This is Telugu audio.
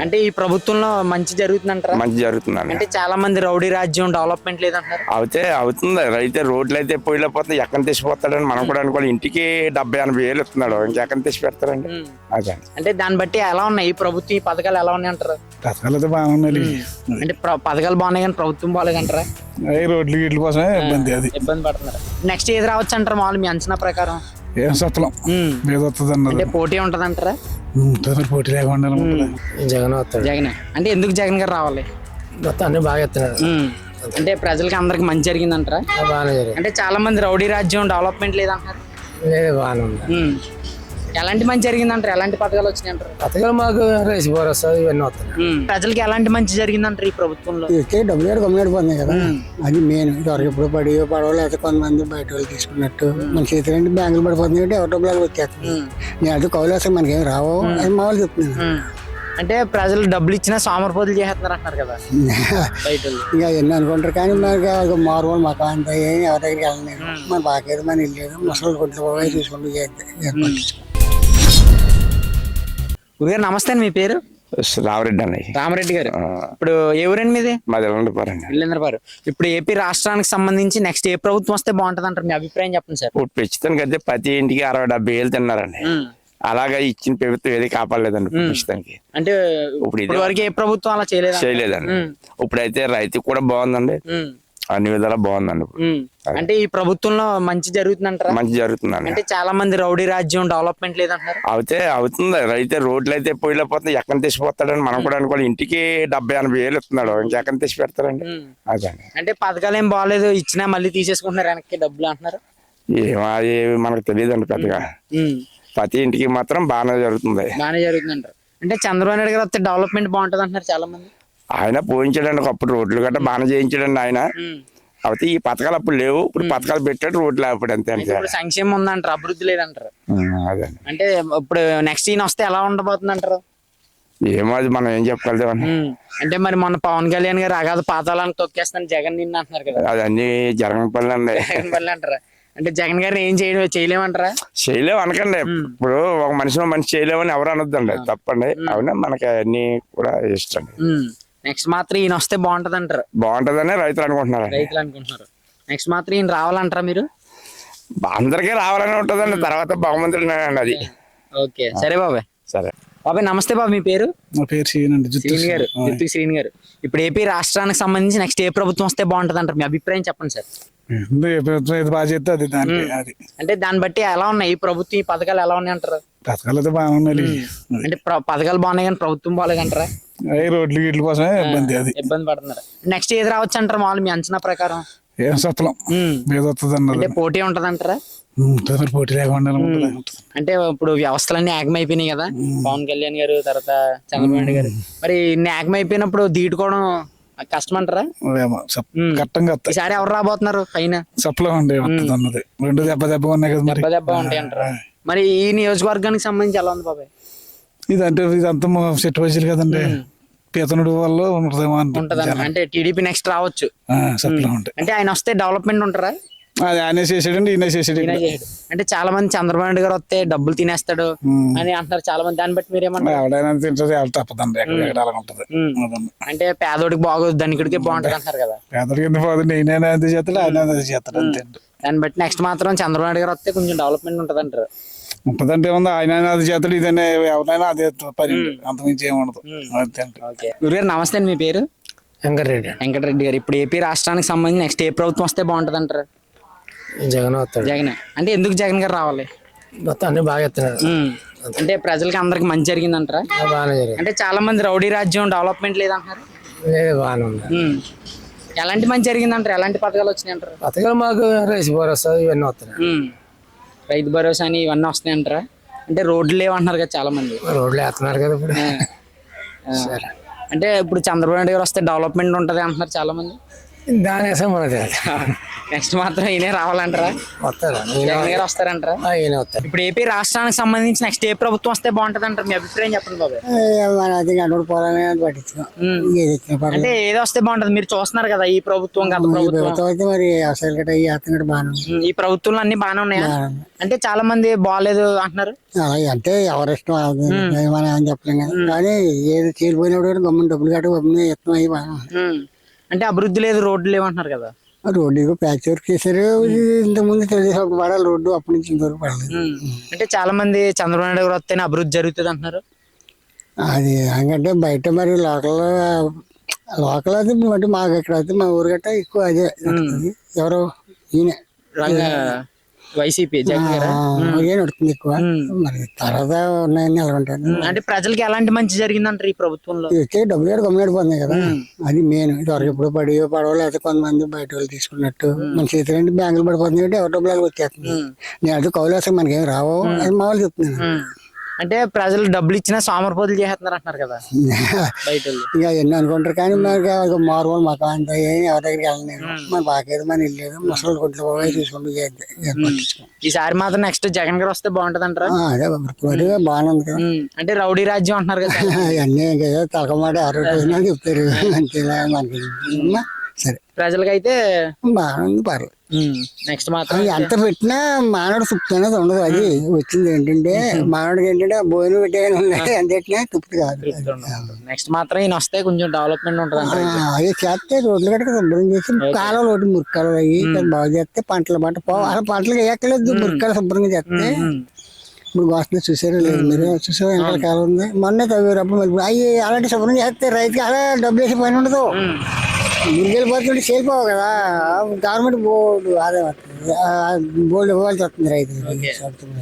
అంటే ఈ ప్రభుత్వంలో మంచి జరుగుతుందంటారా? మంచి జరుగుతుందండి. అంటే చాలా మంది రౌడీ రాజ్యం డెవలప్మెంట్ లేదంటారు అయితే అవుతుంది. అయితే రోడ్లు అయితే పోయిపోతే ఎక్కడ తెచ్చిపోతాడని మనం కూడా అనుకోవాలి. ఇంటికి డెబ్బై ఎనభై వేలు ఇస్తున్నాడు. ఇంకెక్కడ తెచ్చి పెడతారండి. అదే. అంటే దాన్ని బట్టి ఎలా ఉన్నాయి? ఈ ప్రభుత్వం ఈ పథకాలు ఎలా ఉన్నాయి అంటారు? పథకాలు అయితే బాగున్నాయి అంటే ప్ర- పథకాలు బాగున్నాయి కానీ ప్రభుత్వం బాగాలేదంటారా రోడ్లు వీటి కోసమే ఇబ్బంది అది. ఇబ్బంది పడుతున్నారు. నెక్స్ట్ ఏది రావచ్చు అంటారు మామూలు మీ అంచనా ప్రకారం? ఏం సఫలం ఉమ్. ఏదో వస్తుంది అన్నది అంటే పోటీ ఉంటది అంటారా పోటీ లేకుండా. జగన్ వస్తాడు. జగన్. అంటే ఎందుకు జగన్ గారు రావాలి? మొత్తం అన్ని బాగా ఎత్తున్నాడు. అంటే ప్రజలకి అందరికి మంచి జరిగిందంటారా? బాగానే జరిగింది. అంటే చాలా మంది రౌడీ రాజ్యం డెవలప్మెంట్ లేదంటారు? లేదు బాగానే ఉంది. ఎలాంటి మంచి జరిగిందంటారు? ఎలాంటి పథకాలు వచ్చినాయి అంటారు? పథకాలు మాకు రైస్ భరోసా ఇవన్నీ వస్తున్నాయి. ఉమ్. ప్రజలకి ఎలాంటి మంచి జరిగిందంటారు ఈ ప్రభుత్వంలో? ఇచ్చే డబ్బులు గమ్మున పోతున్నాయి కదా. అది మెయిన్ ఎవరికి ఎప్పుడు పడి పడవ లేకపోతే కొంతమంది బయట వాళ్ళు తీసుకున్నట్టు. మన చేతి రెండు బ్యాంకులు పడిపోతుంది అంటే ఎవరి డబ్బులు వచ్చేస్తుంది నేను అది కౌలు వేస్తే మనకేం రావు. అది మా వాళ్ళు చెప్తున్నాను. అంటే ప్రజలు డబ్బులు ఇచ్చినా సోమరపోతులు చేస్తున్నారు అంటున్నారు కదా. ఇంకా ఎన్ని అనుకుంటారు కానీ మనకి మారుమూల మాకు అంత ఏం ఎవరి దగ్గరికి వెళ్ళలేదు. మన బాకేది మన ఇల్లు లేదు ముసలి పోయి తీసుకుంటూ చేస్తే గురుగారు నమస్తే అండి మీ పేరు? రావరెడ్డి అండి రామరెడ్డి గారు. ఇప్పుడు ఏ ఊరండి మీది? మాది ఇప్పుడు ఏపీ రాష్ట్రానికి సంబంధించి నెక్స్ట్ ఏ ప్రభుత్వం వస్తే బాగుంటది అంటారు మీ అభిప్రాయం చెప్పండి సార్. ఇప్పుడు ప్రస్తుతానికి అయితే ప్రతి ఇంటికి అరవై డెబ్బై వేలు తిన్నారండి. అలాగా ఇచ్చిన ప్రభుత్వం ఏది కాపాడలేదండి ప్రస్తుతానికి. అంటే ఇప్పుడు ఇది వరకు ఏ ప్రభుత్వం అలా చేయలేదు చేయలేదండి. ఇప్పుడైతే రైతు కూడా బాగుందండి. అన్ని విధాలా బాగుందండి. ఇప్పుడు. అంటే ఈ ప్రభుత్వంలో మంచి జరుగుతుందంటారా? మంచి జరుగుతుందండి. అంటే చాలా మంది రౌడీ రాజ్యం డెవలప్మెంట్ లేదంటారు అయితే అవుతుంది. అయితే రోడ్లు అయితే పోయిపోతే ఎక్కడ తెచ్చిపోతాడని మనం కూడా అనుకోవాలి. ఇంటికి డెబ్బై ఎనభై వేలు ఇస్తున్నాడు ఇంకెక్కడ తెచ్చి పెడతారండి అదే అంటే పథకాలు ఏం బాగాలేదు ఇచ్చినా మళ్ళీ తీసేసుకుంటున్నారు వెనక్కి డబ్బులు అంటున్నారు. ఏమో అది మనకు తెలియదండి పెద్దగా. ప్రతి ఇంటికి మాత్రం బాగానే జరుగుతుంది. బాగానే జరుగుతుందంటారు. అంటే చంద్రబాబు నాయుడు గారు వస్తే డెవలప్మెంట్ బాగుంటది అంటున్నారు చాలా మంది. ఆయన పోయించాడండి ఒకప్పుడు రోడ్లు గట్రా బాగానే చేయించాడండి ఆయన. అయితే ఈ పథకాలు అప్పుడు లేవు. ఇప్పుడు పథకాలు పెట్టాడు రోడ్లు అప్పుడు అంతే ఇప్పుడు సంక్షేమం ఉందంటారు అభివృద్ధి లేదంటారు. అదే అంటే ఇప్పుడు నెక్స్ట్ ఈయన వస్తే ఎలా ఉండబోతుంది అంటారు ఏమో అది మనం ఏం చెప్పగలుగుతామని అంటే మరి మొన్న పవన్ కళ్యాణ్ గారు అగాధ పాతాలను తొక్కేస్తాను జగన్ నిన్న అంటున్నారు కదా. అది అన్ని జరగని పనులు అండి. జగన్ వల్ల అంటారా? అంటే జగన్ గారిని ఏం చేయడం చేయలేమంటారా? చేయలేము అనకండి. ఇప్పుడు ఒక మనిషి మనిషి చేయలేమని ఎవరు అనొద్దండి. తప్పండి. అవునా? మనకి అన్ని కూడా ఇష్టం నెక్స్ట్ మాత్రం ఈయన వస్తే బాగుంటది అంటారు బాగుంటదని రైతులు అనుకుంటున్నారు. రైతులు అనుకుంటున్నారు. నెక్స్ట్ మాత్రం ఈయన రావాలంటారా మీరు? అందరికీ రావాలని ఉంటుందండి. తర్వాత భగవంతుడు అది. ఓకే. సరే బాబాయ్. సరే. బాబాయ్ నమస్తే బాబు మీ పేరు? నా పేరు శ్రీనండి జుత్తు శ్రీని గారు జిత్తు శ్రీని గారు. ఇప్పుడు ఏపీ రాష్ట్రానికి సంబంధించి నెక్స్ట్ ఏ ప్రభుత్వం వస్తే బాగుంటది అంటారు మీ అభిప్రాయం చెప్పండి సార్. ఏందో బాగా చేస్తే అది దానికి అది. అంటే దాన్ని బట్టి ఎలా ఉన్నాయి? ఈ ప్రభుత్వం ఈ పథకాలు ఎలా ఉన్నాయి అంటారు? పథకాలు అయితే బాగున్నాయి. అంటే ప్ర- పథకాలు బాగున్నాయి కానీ ప్రభుత్వం బాగాలేదంటారా? రోడ్లు వీటి కోసమే ఇబ్బంది అది. ఇబ్బంది పడుతున్నారు. నెక్స్ట్ ఏది రావచ్చు అంటారు మామూలు మీ అంచనా ప్రకారం? ఏం సఫలం ఏదో వస్తుంది అన్నది అంటే పోటీ ఉంటది అంటారా పోటీ లేకుండా అంటే ఇప్పుడు వ్యవస్థలన్నీ ఏకమైపోయినాయి కదా. పవన్ కళ్యాణ్ గారు తర్వాత చంద్రబాబు నాయుడు గారు మరి ఇన్ని ఏకమైపోయినప్పుడు దీటుకోవడం కష్టం అంటారా కట్టంగా ఈసారి ఎవరు రాబోతున్నారు పైన? సఫలం ఉండే అన్నది రెండు దెబ్బ దెబ్బ ఉన్నాయి కదా మరి. దెబ్బ ఉంటాయి అంటారా మరి ఈ నియోజకవర్గానికి సంబంధించి ఎలా ఉంది బాబాయ్? ఇదంటే ఇదంతా సెట్ వయసులు కదండి. పీతనుడు ఉంటది అంటే. టీడీపీ నెక్స్ట్ రావచ్చు. అంటే ఆయన వస్తే డెవలప్మెంట్ ఉంటారా? అది ఆయన చేసాడండి ఈయన చేసాడు. అంటే చాలా మంది చంద్రబాబు నాయుడు గారు వస్తే డబ్బులు తినేస్తాడు అని అంటున్నారు చాలా మంది దాన్ని బట్టి మీరేమన్నారు ఎవడైనా తింటుంది ఎవరు తప్పదండి. ఎక్కడ ఉంటుంది. అంటే పేదోడికి బాగోదు ధనికుడికి బాగుంటది అంటారు కదా. పేదరికి ఎందుకు పోతుంది ఈయన అది చేస్తాడు ఆయన అది చేస్తాడు అంతే దాన్ని బట్టి నెక్స్ట్ మాత్రం చంద్రబాబు నాయుడు గారు వస్తే కొంచెం డెవలప్మెంట్ ఉంటది అంటారు ఉంటదంటే ఏముంది? ఆయన అది చేస్తాడు ఇదనే ఎవరైనా అదే పని అంతమించి ఏముండదు. గురుగారు నమస్తే అండి మీ పేరు? వెంకటరెడ్డి వెంకటరెడ్డి గారు. ఇప్పుడు ఏపీ రాష్ట్రానికి సంబంధించి నెక్స్ట్ ఏ ప్రభుత్వం వస్తే బాగుంటది అంటారు? జగన్ వస్తాడు. జగన్. అంటే ఎందుకు జగన్ గారు రావాలి? మొత్తం అన్ని బాగా ఎత్తున్నాడు ఉమ్. అంటే ప్రజలకి అందరికి మంచి జరిగిందంటారా బాగానే జరిగింది. అంటే చాలా మంది రౌడీ రాజ్యం డెవలప్మెంట్ లేదంటారు లేదు బాగానే ఉంది. ఎలాంటి మంచి జరిగిందంటారు ఎలాంటి పథకాలు వచ్చినాయి అంటారు? పథకాలు మాకు రైస్ భరోసా ఇవన్నీ వస్తున్నాయి. రైతు భరోసా అని ఇవన్నీ వస్తున్నాయి అంటారా అంటే రోడ్లు లేవంటున్నారు కదా చాలా మంది రోడ్లు వేస్తున్నారు కదా ఇప్పుడు. అంటే ఇప్పుడు చంద్రబాబు నాయుడు గారు వస్తే డెవలప్మెంట్ ఉంటది అంటున్నారు చాలా మంది దాని వేసాం మనది నెక్స్ట్ మాత్రం ఈయనే రావాలంటారా? వస్తారా జగన్ గారు వస్తారంటారా? ఈయన వస్తారు ఇప్పుడు ఏపీ రాష్ట్రానికి సంబంధించి నెక్స్ట్ ఏ ప్రభుత్వం వస్తే బాగుంటది అంటారు మీ అభిప్రాయం చెప్పండి బాబు. ఏ, మన అది పట్టించుకో. అంటే ఏదో వస్తే బాగుంటది. మీరు చూస్తున్నారు కదా ఈ ప్రభుత్వం గత ప్రభుత్వం. అయితే మరి వ్యవసాయాలు గట్రా ఈ అతను బాగానే ఈ ప్రభుత్వంలో అన్ని బాగానే ఉన్నాయా? అంటే చాలా మంది బాగాలేదు అంటున్నారు. అంటే ఎవరి ఇష్టం మనం ఏమని చెప్పలేం కదా. కానీ ఏది చీలిపోయినప్పుడు కూడా గమ్మున డబ్బులు కట్టి ఇష్టం అయ్యి బాగా అంటే అభివృద్ధి లేదు రోడ్లు లేవు అంటున్నారు కదా రోడ్డు ప్యాచ్ వర్క్ చేశారు. ఇంతకుముందు తెలుగు ఒక పడాలి రోడ్డు అప్పటి నుంచి ఇంతవరకు పడలేదు. అంటే చాలా మంది చంద్రబాబు నాయుడు గారు వస్తేనే అభివృద్ధి జరుగుతుంది అంటున్నారు అది ఎందుకంటే బయట మరి లోకల్ లోకల్ అయితే అంటే మాకు ఇక్కడ అయితే మా ఊరు గట్ట ఎక్కువ అదే. ఎవరు ఈయన. వైసీపీ జగన్ గారు? నడుస్తుంది ఎక్కువ? మరి తర్వాత ఉన్నాయని అంటే ప్రజలకి ఎలాంటి మంచి జరిగిందంటారు ఈ ప్రభుత్వంలో? ఇది వచ్చే డబ్బులు కూడా గమ్మునడిపోతున్నాయి కదా. అది మెయిన్. ఇదివరకు ఎప్పుడు పడి పడవ లేకపోతే కొంతమంది బయట వాళ్ళు తీసుకున్నట్టు మన చేతి నుండి బ్యాంకులు పడిపోతుంది ఎవరి డబ్బులు వచ్చేస్తుంది నేను అది కౌలు వేస్తే మనకేం రావు అది మామూలు చెప్తున్నాను అంటే ప్రజలు డబ్బులు ఇచ్చినా సోమరపోతులు చేస్తున్నారు అంటున్నారు కదా. బయట. ఇక ఎన్ని అనుకుంటారు కానీ మనకి మారుమూల మాకు అంత ఏం ఎవరి దగ్గరికి వెళ్ళలేదు మన బాకేది మన ఇల్లేదు ముసలి చేద్దాం. ఏం పట్టించుకోం. ఈసారి మాత్రం నెక్స్ట్ జగన్ గారు వస్తే బాగుంటది అంటారా? ఆ, అదే మరి బాగానే ఉంది కదా. అంటే రౌడీ రాజ్యం అంటున్నారు కదా. అవన్నీ ఇంకా తలకమాట ఆరోగ్యం చెప్తారు. అంతేలా మనకి. సరే. ప్రజలకైతే పర్లేదు నెక్స్ట్ మాత్రం ఎంత పెట్టినా మానవుడు తృప్తి అనేది ఉండదు. అది వచ్చింది ఏంటంటే మానవుడికి ఏంటంటే భోజనం పెట్టే ఉన్నాయి ఎంత పెట్టినా తృప్తి కాదు. నెక్స్ట్ మాత్రం ఈయన వస్తే కొంచెం డెవలప్మెంట్ ఉంటుంది అవి చేస్తే రోడ్లు కట్ట శుభ్రం చేసి కాలువలు ఒకటి మురికాలు అయ్యి బాగు చేస్తే పంటలు పంట పో అసలు పంటలు వేయక్కర్లేదు మురికాలు శుభ్రంగా చేస్తే. ఇప్పుడు వస్తుంది చూసారో లేదు? మీరు చూసారో ఎంత కాలం ఉంది? మొన్నే తవ్వేటప్పుడు మరి అయ్యి అలాంటి శుభ్రం చేస్తే రైతుకి అలా డబ్బులు వేసి పని ఉండదు. మురిగేలు పోతుంటే చేరిపోవు కదా గవర్నమెంట్ బోర్డు ఆదాయం వస్తుంది బోర్డు ఇవ్వాల్సి వస్తుంది రైతుకి